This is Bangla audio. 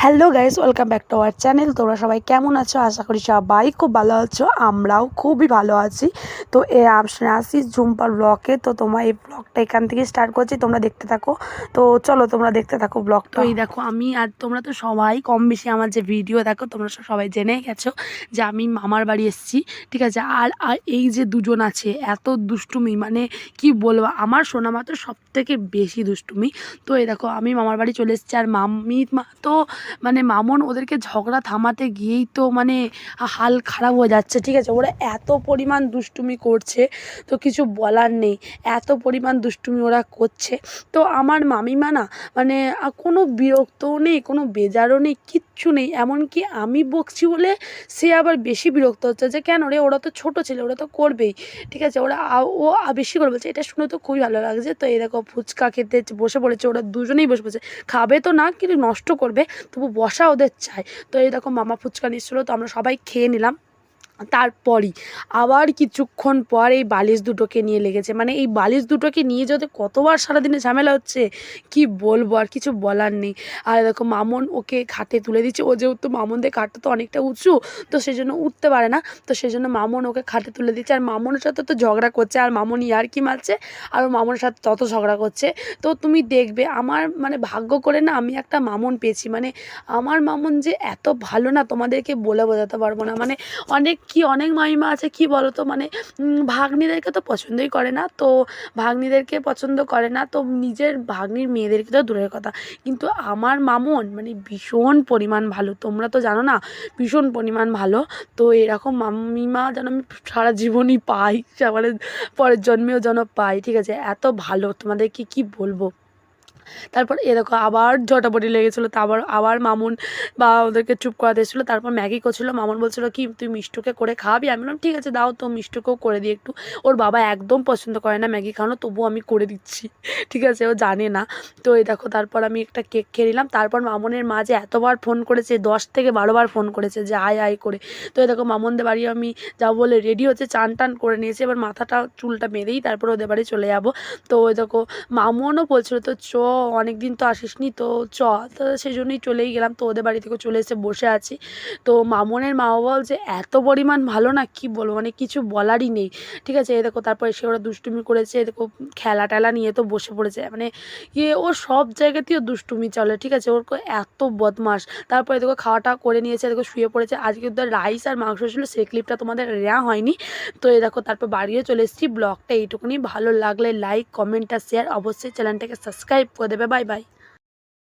Hello guys, welcome back to our channel. তোমরা সবাই কেমন আছো? আশা করি সবাই খুব ভালো আছো, আমরাও খুবই ভালো আছি। তো এ আসি ঝুম্পার ব্লকে তো তোমার এই ব্লগটা এখান থেকে স্টার্ট করছি, তোমরা দেখতে থাকো। তো চলো, তোমরা দেখতে থাকো ব্লগটা। এই দেখো, আমি আর তোমরা তো সবাই কম বেশি আমার যে ভিডিও দেখো, তোমরা সবাই জেনেই গেছো যে আমি মামার বাড়ি এসেছি, ঠিক আছে? আর আর এই যে দুজন আছে, এত দুষ্টুমি মানে কি বলব? আমার সোনা মা তো সব থেকে বেশি দুষ্টুমি। তো এই দেখো, আমি মামার বাড়ি চলে এসেছি, আর মাম্মি মা তো মানে মামন ওদেরকে ঝগড়া থামাতে গিয়েই তো মানে হাল খারাপ হয়ে যাচ্ছে, ঠিক আছে? ওরা এত পরিমাণ দুষ্টুমি করছে, তো কিছু বলার নেই। এত পরিমাণ দুষ্টুমি ওরা করছে। তো আমার মামিমা না মানে কোনো বিরক্তও নেই, কোনো বেজারও নেই, কিচ্ছু নেই। এমনকি আমি বকছি বলে সে আবার বেশি বিরক্ত হচ্ছে যে, কেন রে? ওরা তো ছোট ছেলে, ওরা তো করবেই। ঠিক আছে? ওরা ও বেশি করে বলছে, এটা শুনে তো খুবই ভালো লাগছে। তো দেখো ফুচকা খেতে বসে পড়েছে, ওরা দুজনেই বসে পড়েছে। খাবে তো না, কিন্তু নষ্ট করবে। তবু বসা ওদের চাই। তো এই দেখো মামা ফুচকা নিচ্ছিলো, তো আমরা সবাই খেয়ে নিলাম। তারপরই আবার কিছুক্ষণ পর এই বালিশ দুটোকে নিয়ে লেগেছে। মানে এই বালিশ দুটোকে নিয়ে যদি কতবার সারাদিনে ঝামেলা হচ্ছে, কি বলব? আর কিছু বলার নেই। আর দেখো মামন ওকে খাটে তুলে দিচ্ছে। ও যেহেতু মামনদের খাটটা তো অনেকটা উঁচু, তো সেই জন্য উঠতে পারে না। তো সেই জন্য মামন ওকে খাটে তুলে দিচ্ছে। আর মামনের সাথে তো ঝগড়া করছে। আর মামন ইয়ার কি মারছে। আর ও মামনের সাথে তত ঝগড়া করছে। তো তুমি দেখবে, আমার মানে ভাগ্য করে না আমি একটা মামন পেয়েছি। মানে আমার মামন যে এত ভালো না তোমাদেরকে বলে বোঝাতে পারব না। মানে অনেক কি অনেক মামিমা আছে, কি বলো তো মানে ভাগ্নিদেরকে তো পছন্দই করে না। তো, ভাগ্নিদেরকে পছন্দ করে না। তো, নিজের ভাগ্নির মেয়েদেরকে তো দূরের কথা। কিন্তু আমার মামন মানে ভীষণ পরিমাণ ভালো। তোমরা তো জানো না, ভীষণ পরিমাণ ভালো। তো, এরকম মামিমা যেন আমি সারা জীবনই পাই মানে পরের জন্মেও যেন পাই, ঠিক আছে? এত ভালো। তোমাদেরকে কি বলব? তারপর এরকম আবার ঝটাপটি লেগেছিলো তারপর আবার মামুন বা ওদেরকে চুপ করা দিয়েছিলো তারপর ম্যাগি করছিল, মামুন বলছিলো, কি, তুই মিষ্টুকে করে খাওয়াবি আমি বললাম, ঠিক আছে, দাও তো, মিষ্টুকেও করে দিই একটু। ওর বাবা একদম পছন্দ করে না ম্যাগি খাওয়ানো, তবুও আমি করে দিচ্ছি, ঠিক আছে, ও জানে না। তো এই দেখো, তারপর আমি একটা কেক খেয়ে নিলাম, তারপর মামনের মা যে এতবার ফোন করেছে, দশ থেকে বারোবার ফোন করেছে যে, আয় আয় করে। তো এই দেখো, মামনদের বাড়ি আমি যাব বলে রেডি হচ্ছে, চান টান করে নিয়েছি, এবার মাথাটা চুলটা বেঁধেই তারপর ওদের বাড়ি চলে যাব। তো ওই দেখো, মামনও বলছিল, তো চ অনেক দিন তো আসিসনি, তো চ। তো সেই জন্যই চলেই গেলাম। তো ওদের বাড়ি থেকে চলে এসে বসে আছি। তো মামনের মা বাবা যে, এত পরিমাণ ভালো না কি বলব? মানে কিছু বলারই নেই। ঠিক আছে? এই দেখো, তারপর এসে ওরা দুষ্টুমি করেছে। এই দেখো খেলা টেলা নিয়ে তো বসে পড়েছে। মানে ইয়ে ও সব জায়গাতেও দুষ্টুমি চলে। ঠিক আছে? ওর এত বদমাস তারপরে দেখো খাওয়াটা করে নিয়েছে। দেখো, শুয়ে পড়েছে। আজকে তো রাইস আর মাংস ছিল, সেই ক্লিপটা তোমাদের নেওয়া হয়নি। তো এই দেখো, তারপর বাড়িও চলে এসেছি। ব্লগটা এইটুকুনি। ভালো লাগলে লাইক, কমেন্ট আর শেয়ার অবশ্যই চ্যানেলটাকে সাবস্ক্রাইব করে দেবে বাই বাই